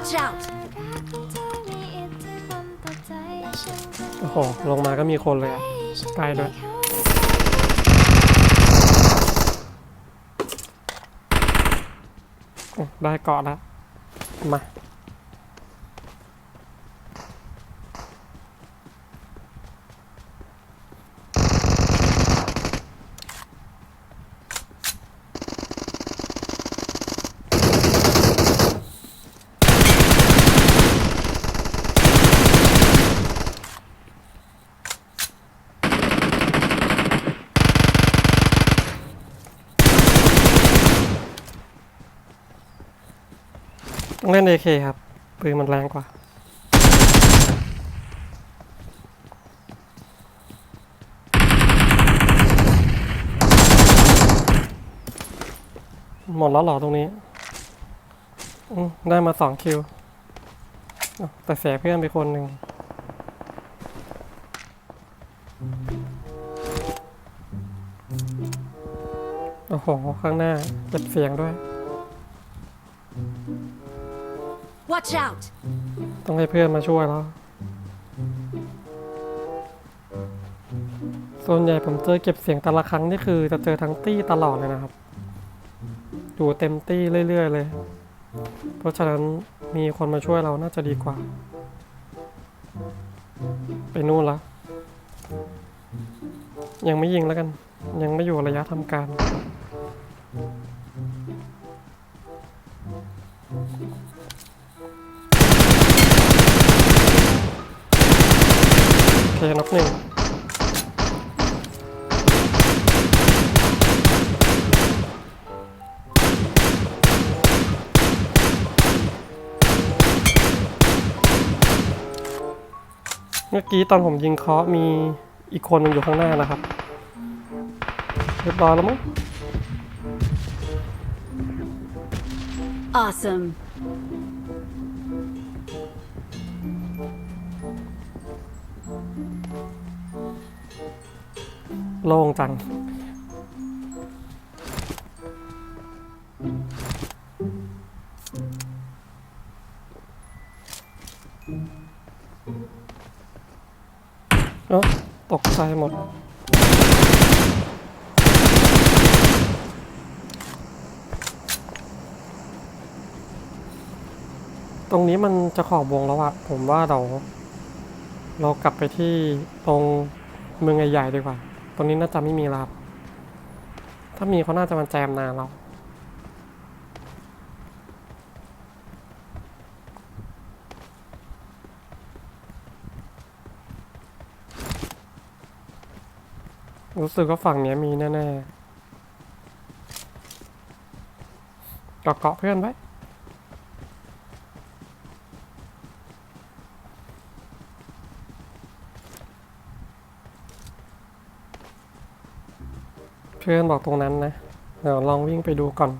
Watch out โอ้โห ลงมาก็มีคนเลยอะไกลด้วย ได้เกาะแล้ว มา เล่น AK ครับปืนมันแรงกว่า หมดแล้วหรอตรงนี้ได้มาสองคิวอ้าวแต่เสียเพื่อนไปคนหนึ่งโอ้โห ข้างหน้าเก็บเสียงด้วย Watch out! ต้องให้เพื่อนมาช่วยแล้ว ส่วนใหญ่ผมเจอเก็บเสียงแต่ละครั้งนี่คือจะเจอทั้งตี้ตลอดเลยนะครับอยู่เต็มตี้เรื่อย ๆ เลย เพราะฉะนั้นมีคนมาช่วยเราน่าจะดีกว่า ไปนู่นละ ยังไม่ยิงแล้วกัน ยังไม่อยู่ระยะทำการ โอ เคนกหนึ่งเมื่อกี้ตอนผมยิงเคาะมีอีกคนนึงอยู่ข้างหน้านะครับ เรียบร้อยแล้วมั้ง Awesome. โล่งจัง เอ้าตกใจหมดตรงนี้มันจะขอบวงแล้วอะผมว่าเรา เรากลับไปที่ตรงเมืองใหญ่ๆดีกว่า ตรงนี้น่าจะไม่มีล้วครับ ถ้ามีเขาน่าจะมาแจมนาเรา รู้สึกว่าฝั่งนี้มีแน่ๆเกาะเพื่อนไว้ เพื่อนบอกตรงนั้นนะ เดี๋ยวลองวิ่งไปดูก่อน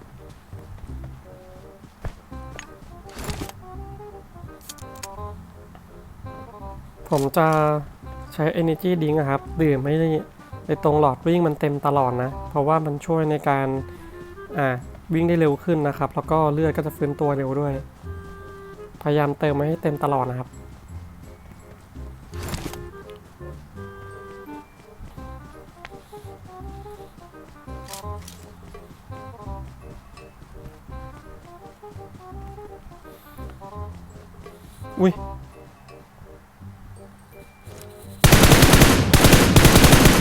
ผมจะใช้ Energy Drink อะครับ ดื่มไม่ได้ในตรงหลอดวิ่งมันเต็มตลอดนะ เพราะว่ามันช่วยในการอ่าวิ่งได้เร็วขึ้นนะครับ แล้วก็เลือดก็จะฟื้นตัวเร็วด้วย พยายามเติมไว้ให้เต็มตลอดนะครับ อุ้ย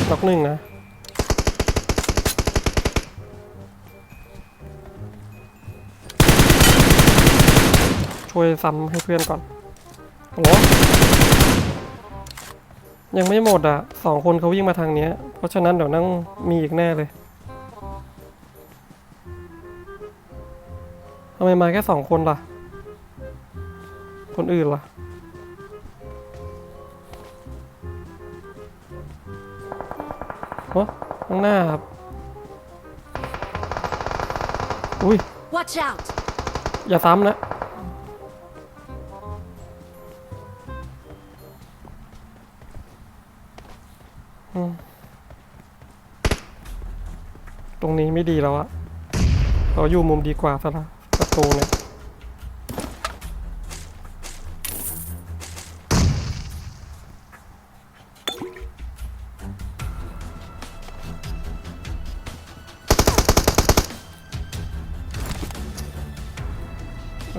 ล็อกหนึ่งนะ ช่วยซ้ำให้เพื่อนก่อนโอ้ยังไม่หมดอะสองคนเขาวิ่งมาทางเนี้ย เพราะฉะนั้นเดี๋ยวนั่งมีอีกแน่เลยทำไมมาแค่สองคนล่ะ คนอื่นล่ะ โอ้ข้างหน้าครับ อุ้ย Watch out อย่าซ้ำนะ ตรงนี้ไม่ดีแล้วอะเราอยู่มุมดีกว่าซะละประตูเนี่ย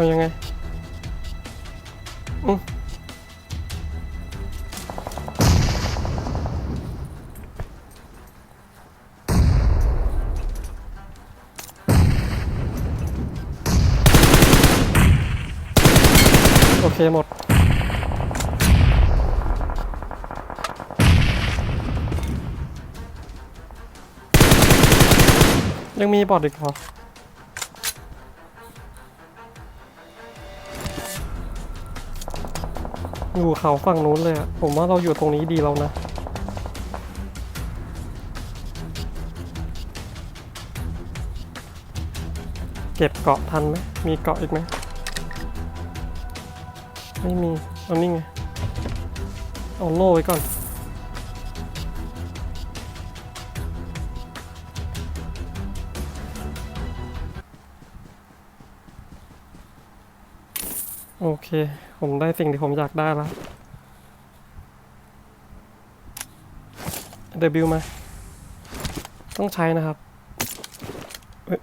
เอายังไงอืมโอเคหมด ยังมีบอดอีกเหรอ อยู่เขาฝั่งนู้นเลยอะผมว่าเราอยู่ตรงนี้ดีแล้วนะ เก็บเกาะทันไหมมีเกาะอีกไหมไม่มีเอานี่ไง เอาโล่ไว้ก่อน โอเค ผมได้สิ่งที่ผมอยากได้แล้วเดบิวมา ต้องใช้นะครับเอ้ย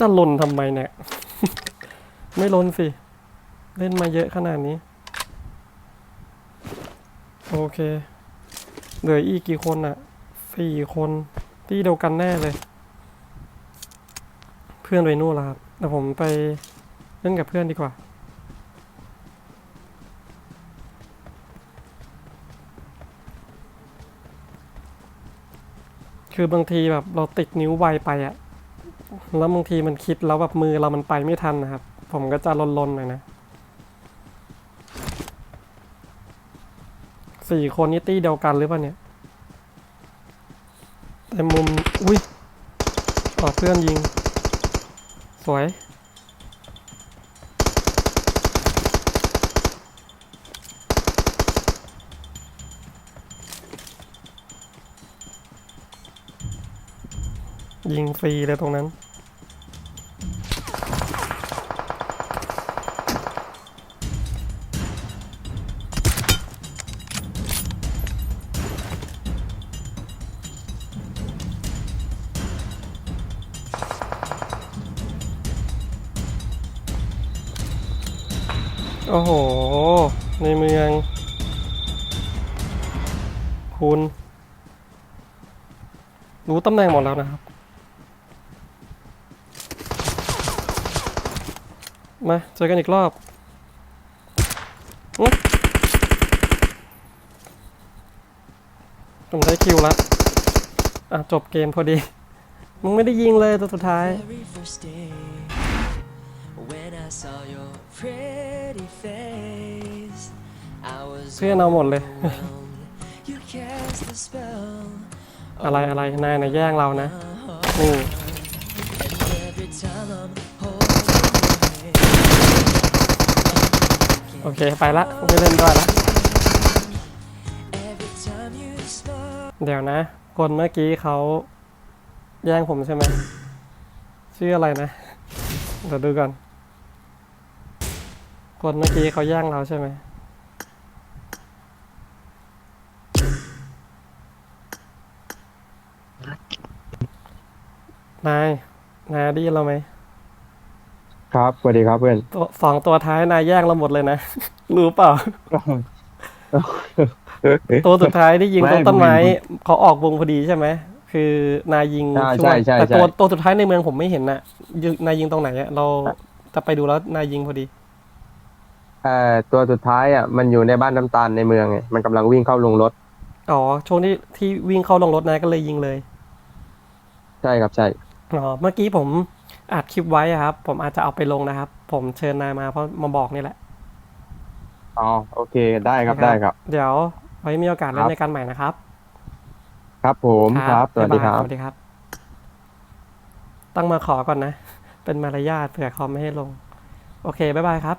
จะลนทำไมเนี่ย ไม่ลนสิ เล่นมาเยอะขนาดนี้ โอเค เหลืออีกกี่คนอะสี่คนที่เดียวกันแน่เลย เพื่อนไปนู่นล้วครับเดี๋ยวผมไปเล่นกับเพื่อนดีกว่า คือบางทีแบบเราติดนิ้วไวไปอะแล้วบางทีมันคิดแล้วแบบมือเรามันไปไม่ทันนะครับ ผมก็จะลนๆหน่อยนะสี่คนนี่ตี้เดียวกันหรือเปล่าเนี่ยแต่มุม อุ้ยอ๋อเพื่อนยิง สวย ยิงฟรีเลยตรงนั้น โอ้โห ในเมือง คุณ รู้ตำแหน่งหมดแล้วนะครับ มาเจอกันอีกรอบอุ๊ยผมได้คิวละอะ จบเกมพอดี มึงไม่ได้ยิงเลยตัวสุดท้าย very first day when I saw your pretty face. I was เพื่อนเอาหมดเลย overwhelmed. You cast a spell อะไรอะไรนายนะแย่งเรานะนี่ เค ไปละไม่เล่นด้วยละเดี๋ยวนะ คนเมื่อกี้เขาแย่งผมใช่ไหมชื่ออะไรนะ เดี๋ยวดูก่อน คนเมื่อกี้เขาแย่งเราใช่ไหมนาย นายได้ยินเราไหม ครับสวัสดีครับเพื่อนตัวสองตัวท้ายนายแย่งเราหมดเลยนะ รู้เปล่า ตัวสุดท้ายที่ยิงไม่ตรงต้นไม้ผมเขาออกวงพอดีใช่ไหมคือนายยิงใช่ช่วยใช่ใช่แต่ตัวใช่ตัวสุดท้ายในเมืองผมไม่เห็นน่ะยิงนายยิงตรงไหนอะเราจะไปดูแล้วนายยิงพอดีเอ่อตัวสุดท้ายอะมันอยู่ในบ้านน้ำตาลในเมืองไงมันกำลังวิ่งเข้าลงรถอ๋อช่วงที่ที่วิ่งเข้าลงรถนายก็เลยยิงเลย ใช่ครับใช่อ๋อเมื่อกี้ผม อัดคลิปไว้อะครับ ผมอาจจะเอาไปลงนะครับ ผมเชิญนายมาเพราะมาบอกนี่แหละ อ๋อโอเคได้ครับได้ครับ เดี๋ยวไว้มีโอกาสเล่ครันบในการใหม่นะครับ ครับผมครับสวัสดีายคบายรับสวัสดีครับตั้งมาขอก่อนนะ เป็นมารยาทเผื่อเขาไม่ให้ลง โอเคบ๊ายบายครับ